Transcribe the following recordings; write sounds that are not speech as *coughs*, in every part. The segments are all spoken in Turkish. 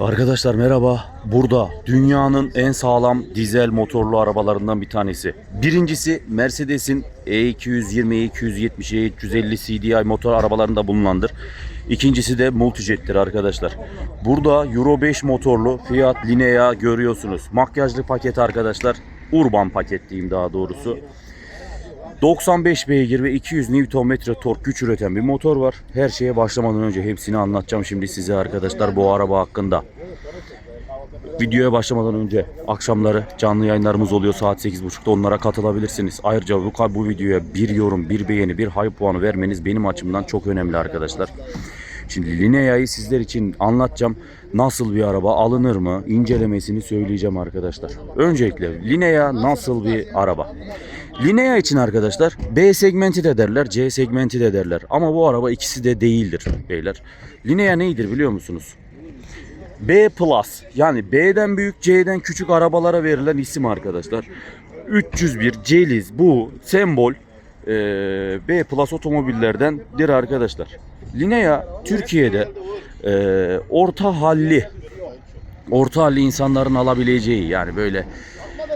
Arkadaşlar merhaba. Burada dünyanın en sağlam dizel motorlu arabalarından bir tanesi. Birincisi Mercedes'in E E220, E270, E350 CDI motor arabalarında bulunandır. İkincisi de Multijet'tir arkadaşlar. Burada Euro 5 motorlu Fiat Linea görüyorsunuz. Makyajlı paket arkadaşlar. Urban paket diyeyim daha doğrusu. 95 beygir ve 200 Nm tork güç üreten bir motor var. Her şeye başlamadan önce hepsini anlatacağım şimdi size arkadaşlar bu araba hakkında. Videoya başlamadan önce akşamları canlı yayınlarımız oluyor saat 8.30'da onlara katılabilirsiniz. Ayrıca bu, bu videoya bir yorum, bir beğeni, bir hype puanı vermeniz benim açımdan çok önemli arkadaşlar. Şimdi Linea'yı sizler için anlatacağım. Nasıl bir araba alınır mı? İncelemesini söyleyeceğim arkadaşlar. Öncelikle Linea nasıl bir araba? Linea için arkadaşlar B segmenti de derler, C segmenti de derler. Ama bu araba ikisi de değildir beyler. Linea neydir biliyor musunuz? B Plus yani B'den büyük C'den küçük arabalara verilen isim arkadaşlar. 301 Celiz bu sembol e, B Plus otomobillerdendir arkadaşlar. Linea Türkiye'de e, orta halli orta halli insanların alabileceği yani böyle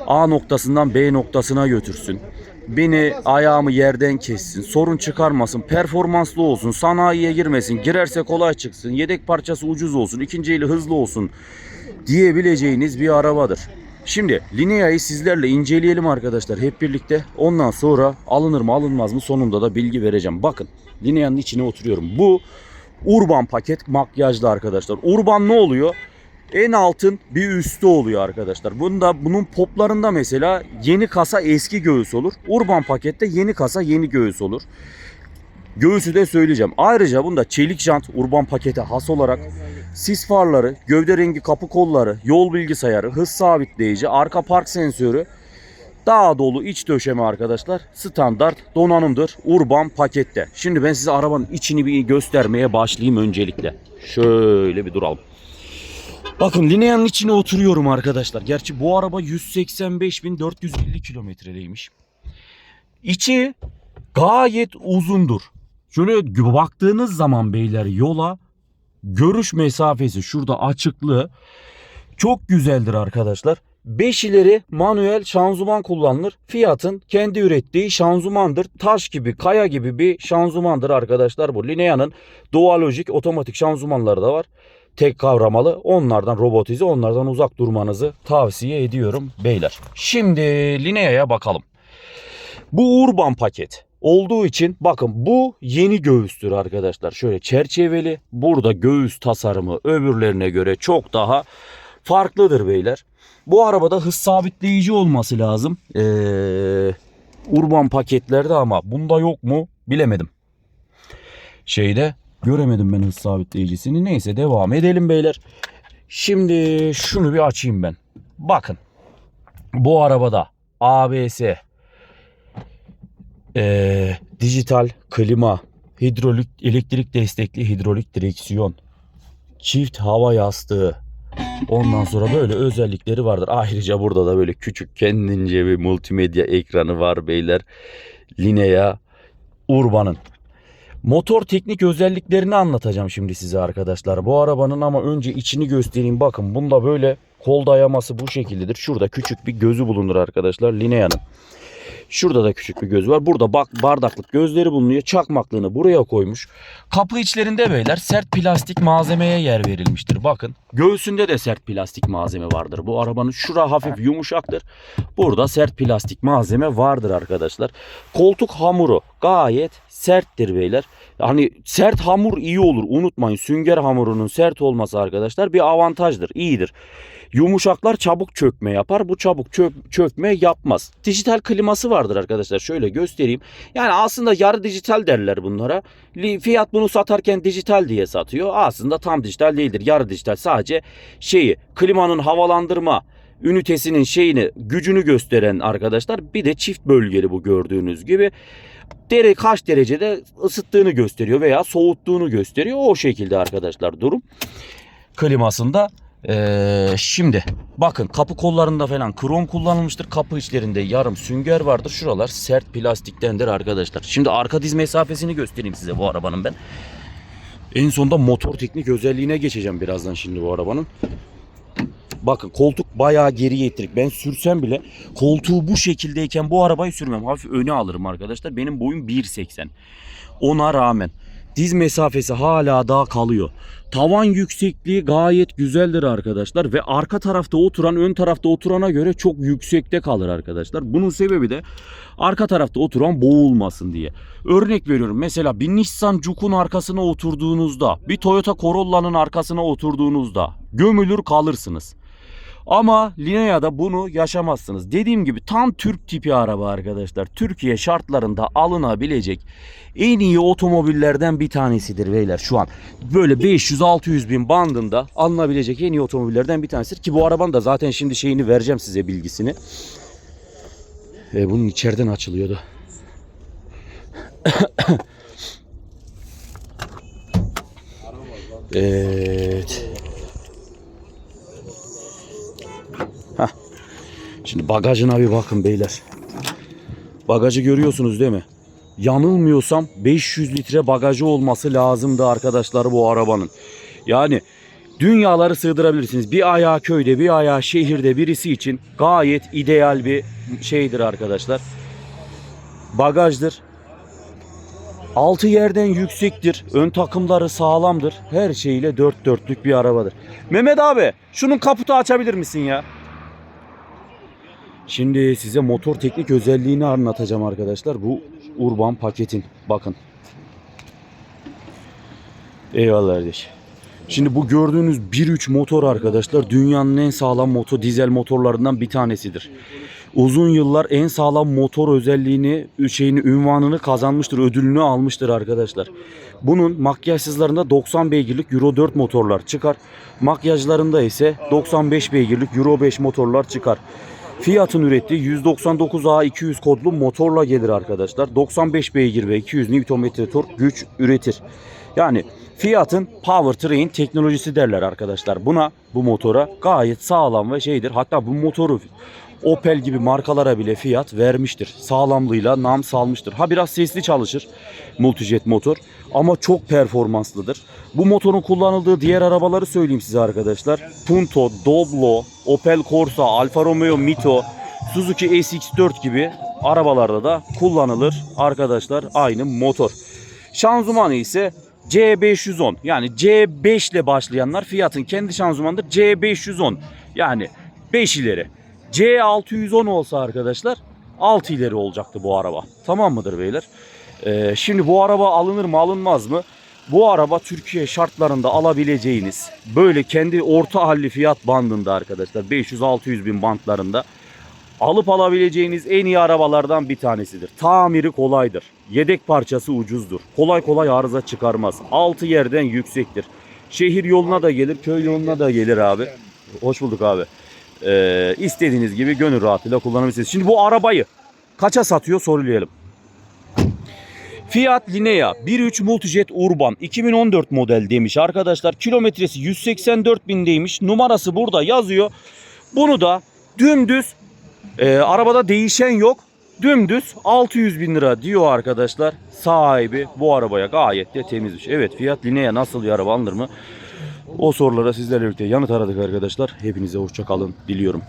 A noktasından B noktasına götürsün. Beni ayağımı yerden kessin, sorun çıkarmasın, performanslı olsun, sanayiye girmesin, girerse kolay çıksın, yedek parçası ucuz olsun, ikinci eli hızlı olsun diyebileceğiniz bir arabadır. Şimdi Linea'yı sizlerle inceleyelim arkadaşlar hep birlikte. Ondan sonra alınır mı alınmaz mı sonunda da bilgi vereceğim. Bakın Linea'nın içine oturuyorum. Bu Urban paket makyajlı arkadaşlar. Urban ne oluyor? En altın bir üstü oluyor arkadaşlar. Bunda bunun poplarında mesela yeni kasa eski göğüs olur. Urban pakette yeni kasa yeni göğüs olur. Göğüsü de söyleyeceğim. Ayrıca bunda çelik jant urban pakete has olarak sis farları, gövde rengi kapı kolları, yol bilgisayarı, hız sabitleyici, arka park sensörü, daha dolu iç döşeme arkadaşlar. Standart donanımdır urban pakette. Şimdi ben size arabanın içini bir göstermeye başlayayım öncelikle. Şöyle bir duralım. Bakın Linea'nın içine oturuyorum arkadaşlar. Gerçi bu araba 185.450 kilometredeymiş. İçi gayet uzundur. Şöyle baktığınız zaman beyler yola görüş mesafesi şurada açıklığı çok güzeldir arkadaşlar. 5 ileri manuel şanzıman kullanılır. Fiat'ın kendi ürettiği şanzımandır. Taş gibi, kaya gibi bir şanzımandır arkadaşlar bu. Linea'nın Dualogik otomatik şanzımanları da var. Tek kavramalı. Onlardan robotize, onlardan uzak durmanızı tavsiye ediyorum beyler. Şimdi Linea'ya bakalım. Bu urban paket olduğu için bakın bu yeni göğüstür arkadaşlar. Şöyle çerçeveli. Burada göğüs tasarımı öbürlerine göre çok daha farklıdır beyler. Bu arabada hız sabitleyici olması lazım. Ee, urban paketlerde ama bunda yok mu bilemedim. Şeyde göremedim ben hız sabitleyicisini. Neyse devam edelim beyler. Şimdi şunu bir açayım ben. Bakın bu arabada ABS, ee, dijital klima, hidrolik elektrik destekli hidrolik direksiyon, çift hava yastığı. Ondan sonra böyle özellikleri vardır. Ayrıca burada da böyle küçük kendince bir multimedya ekranı var beyler. Linea Urban'ın. Motor teknik özelliklerini anlatacağım şimdi size arkadaşlar. Bu arabanın ama önce içini göstereyim. Bakın bunda böyle kol dayaması bu şekildedir. Şurada küçük bir gözü bulunur arkadaşlar Linea'nın. Şurada da küçük bir göz var. Burada bak bardaklık gözleri bulunuyor. Çakmaklığını buraya koymuş. Kapı içlerinde beyler sert plastik malzemeye yer verilmiştir. Bakın göğsünde de sert plastik malzeme vardır. Bu arabanın şura hafif yumuşaktır. Burada sert plastik malzeme vardır arkadaşlar. Koltuk hamuru gayet serttir beyler. Hani sert hamur iyi olur. Unutmayın sünger hamurunun sert olması arkadaşlar bir avantajdır. iyidir. Yumuşaklar çabuk çökme yapar. Bu çabuk çök, çökme yapmaz. Dijital kliması vardır arkadaşlar. Şöyle göstereyim. Yani aslında yarı dijital derler bunlara. Fiyat bunu satarken dijital diye satıyor. Aslında tam dijital değildir. Yarı dijital sadece şeyi klimanın havalandırma ünitesinin şeyini gücünü gösteren arkadaşlar. Bir de çift bölgeli bu gördüğünüz gibi. Dere kaç derecede ısıttığını gösteriyor veya soğuttuğunu gösteriyor. O şekilde arkadaşlar durum. Klimasında ee, şimdi bakın kapı kollarında falan krom kullanılmıştır. Kapı içlerinde yarım sünger vardır. Şuralar sert plastiktendir arkadaşlar. Şimdi arka diz mesafesini göstereyim size bu arabanın ben. En sonda motor teknik özelliğine geçeceğim birazdan şimdi bu arabanın. Bakın koltuk bayağı geriye ittirik. Ben sürsem bile koltuğu bu şekildeyken bu arabayı sürmem. Hafif öne alırım arkadaşlar. Benim boyum 1.80. Ona rağmen diz mesafesi hala daha kalıyor. Tavan yüksekliği gayet güzeldir arkadaşlar ve arka tarafta oturan ön tarafta oturana göre çok yüksekte kalır arkadaşlar. Bunun sebebi de arka tarafta oturan boğulmasın diye. Örnek veriyorum mesela bir Nissan Juke'un arkasına oturduğunuzda bir Toyota Corolla'nın arkasına oturduğunuzda gömülür kalırsınız. Ama Linea'da bunu yaşamazsınız. Dediğim gibi tam Türk tipi araba arkadaşlar. Türkiye şartlarında alınabilecek en iyi otomobillerden bir tanesidir beyler şu an. Böyle 500-600 bin bandında alınabilecek en iyi otomobillerden bir tanesidir. Ki bu arabanın da zaten şimdi şeyini vereceğim size bilgisini. E, bunun içeriden açılıyordu. *coughs* evet. Şimdi bagajına bir bakın beyler. Bagajı görüyorsunuz değil mi? Yanılmıyorsam 500 litre bagajı olması lazımdı arkadaşlar bu arabanın. Yani dünyaları sığdırabilirsiniz. Bir ayağı köyde bir ayağı şehirde birisi için gayet ideal bir şeydir arkadaşlar. Bagajdır. Altı yerden yüksektir. Ön takımları sağlamdır. Her şeyle dört dörtlük bir arabadır. Mehmet abi şunun kaputu açabilir misin ya? Şimdi size motor teknik özelliğini anlatacağım arkadaşlar. Bu Urban paketin. Bakın. Eyvallah kardeş. Şimdi bu gördüğünüz 1.3 motor arkadaşlar dünyanın en sağlam motor dizel motorlarından bir tanesidir. Uzun yıllar en sağlam motor özelliğini, şeyini, ünvanını kazanmıştır, ödülünü almıştır arkadaşlar. Bunun makyajsızlarında 90 beygirlik Euro 4 motorlar çıkar. Makyajlarında ise 95 beygirlik Euro 5 motorlar çıkar. Fiat'ın ürettiği 199A 200 kodlu motorla gelir arkadaşlar. 95 beygir ve 200 Nm tork güç üretir. Yani Fiat'ın powertrain teknolojisi derler arkadaşlar. Buna bu motora gayet sağlam ve şeydir. Hatta bu motoru Opel gibi markalara bile Fiat vermiştir. Sağlamlığıyla nam salmıştır. Ha biraz sesli çalışır multijet motor ama çok performanslıdır. Bu motorun kullanıldığı diğer arabaları söyleyeyim size arkadaşlar. Punto, Doblo, Opel Corsa, Alfa Romeo Mito, Suzuki SX4 gibi arabalarda da kullanılır arkadaşlar aynı motor. Şanzımanı ise C510 yani C5 ile başlayanlar Fiat'ın kendi şanzımanıdır C510 yani 5 ileri. C610 olsa arkadaşlar 6 ileri olacaktı bu araba. Tamam mıdır beyler? Ee, şimdi bu araba alınır mı alınmaz mı? Bu araba Türkiye şartlarında alabileceğiniz böyle kendi orta halli fiyat bandında arkadaşlar 500-600 bin bantlarında alıp alabileceğiniz en iyi arabalardan bir tanesidir. Tamiri kolaydır. Yedek parçası ucuzdur. Kolay kolay arıza çıkarmaz. Altı yerden yüksektir. Şehir yoluna da gelir, köy yoluna da gelir abi. Hoş bulduk abi. Ee, istediğiniz gibi gönül rahatıyla kullanabilirsiniz. Şimdi bu arabayı kaça satıyor sorulayalım. Fiat Linea 1.3 Multijet Urban 2014 model demiş arkadaşlar. Kilometresi 184 bindeymiş. Numarası burada yazıyor. Bunu da dümdüz e, arabada değişen yok. Dümdüz 600 bin lira diyor arkadaşlar. Sahibi bu arabaya gayet de temizmiş. Evet Fiat Linea nasıl bir araba alınır mı? O sorulara sizlerle birlikte yanıt aradık arkadaşlar. Hepinize hoşça kalın diliyorum.